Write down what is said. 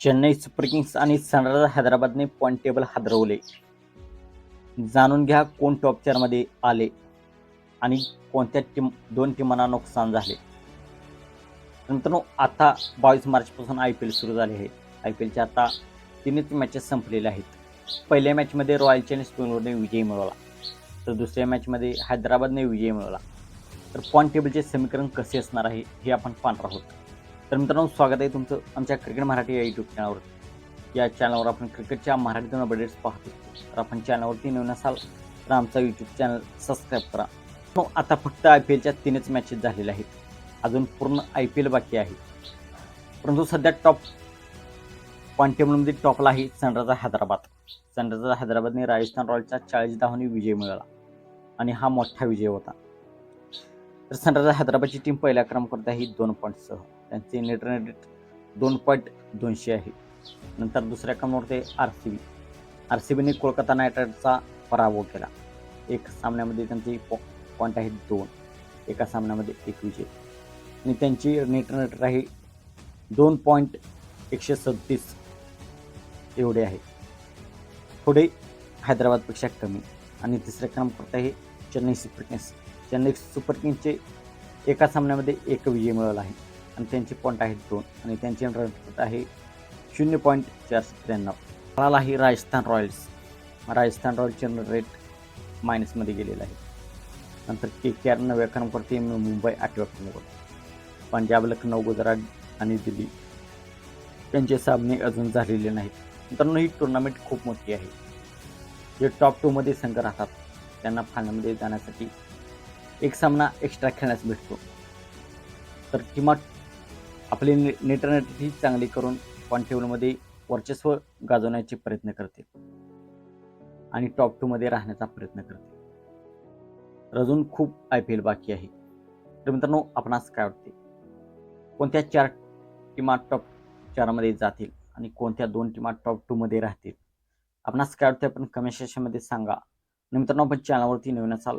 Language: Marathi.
चेन्नई सुपर किंग्स आणि सनरायझर हैदराबादने पॉईंट टेबल हादरवले. जाणून घ्या कोण टॉप चारमध्ये आले आणि कोणत्या टीम दोन टीमांना नुकसान झाले. मित्रांनो आता बावीस मार्चपासून आय पी एल सुरू झाले आहे. आय पी एलच्या आता तीनच मॅचेस संपलेल्या आहेत. पहिल्या मॅचमध्ये रॉयल चॅलेंज बेंगलोरने विजय मिळवला. तर दुसऱ्या मॅचमध्ये हैदराबादने विजय मिळवला. तर पॉईंट टेबलचे समीकरण कसे असणार आहे हे आपण पाहणार आहोत. तर मित्रांनो स्वागत आहे तुमचं आमच्या क्रिकेट मराठी या यूट्यूब चॅनलवर या चॅनलवर आपण क्रिकेटच्या मराठीतून अपडेट्स पाहतो तर आपण चॅनलवरती नवीन असाल तर आमचा यूट्यूब चॅनल सबस्क्राईब करा. हो, आता फक्त आय पी एलच्या तीनच मॅचेस झालेल्या आहेत. अजून पूर्ण आय पी एल बाकी आहे. परंतु सध्या टॉप पॉईंट टेबलमध्ये टॉपला आहे सनरायझर हैदराबाद सनरायझर हैदराबादने राजस्थान रॉयल्सचा चाळीस धावांनी विजय मिळवला. आणि हा मोठा विजय होता. तर सनरायझर हैदराबादची टीम पहिल्या क्रमांकावर आहे दोन पॉईंटसह त्यांचे नेट रेट दोन पॉईंट दोनशे आहे. नंतर दुसऱ्या क्रमांकावर R C B R C बीने कोलकाता नाईट रायडर्सचा पराभव केला. एक सामन्यामध्ये त्यांचे पॉईंट आहेत दोन. एका सामन्यामध्ये एक विजय. आणि त्यांची नेट रेट आहे दोन पॉईंट एकशे सदतीस एवढे आहे. थोडे हैदराबादपेक्षा कमी. आणि तिसऱ्या क्रमांकावर आहे Chennai super kings Chennai super किंगचे एका सामन्यामध्ये एक विजय मिळवला आहे. आणि त्यांचे पॉईंट आहेत दोन. आणि त्यांचे रन रेट आहे शून्य पॉईंट चारशे त्र्याण्णव. मला आहे राजस्थान रॉयल्स. राजस्थान रॉयल्सचे रन रेट मायनसमध्ये गेलेलं आहे. नंतर के के आर नव्या क्रमांकावरती मुंबई आठव्या क्रमांकावर. पंजाब लखनौ गुजरात आणि दिल्ली त्यांचे सामने अजून झालेले नाहीत. मित्रांनो ही टुर्नामेंट खूप मोठी आहे. जे टॉप टूमध्ये संघ राहतात त्यांना फायनलमध्ये जाण्यासाठी एक सामना एक्स्ट्रा खेळण्यास भेटतो. तर किंवा आपली ने नेट ही चांगली करून पॉईंट टेबलमध्ये वर्चस्व गाजवण्याचे प्रयत्न करते. आणि टॉप टूमध्ये राहण्याचा प्रयत्न करते. तर अजून खूप आय पी एल बाकी आहे. तर मित्रांनो आपणास काय वाटते? कोणत्या चार टीमा टॉप चारमध्ये जातील आणि कोणत्या दोन टीमा टॉप टूमध्ये राहतील? आपणास काय वाटते आपण कमेंट सेक्शनमध्ये सांगा. आणि मित्रांनो आपण चॅनलवरती नवीन असाल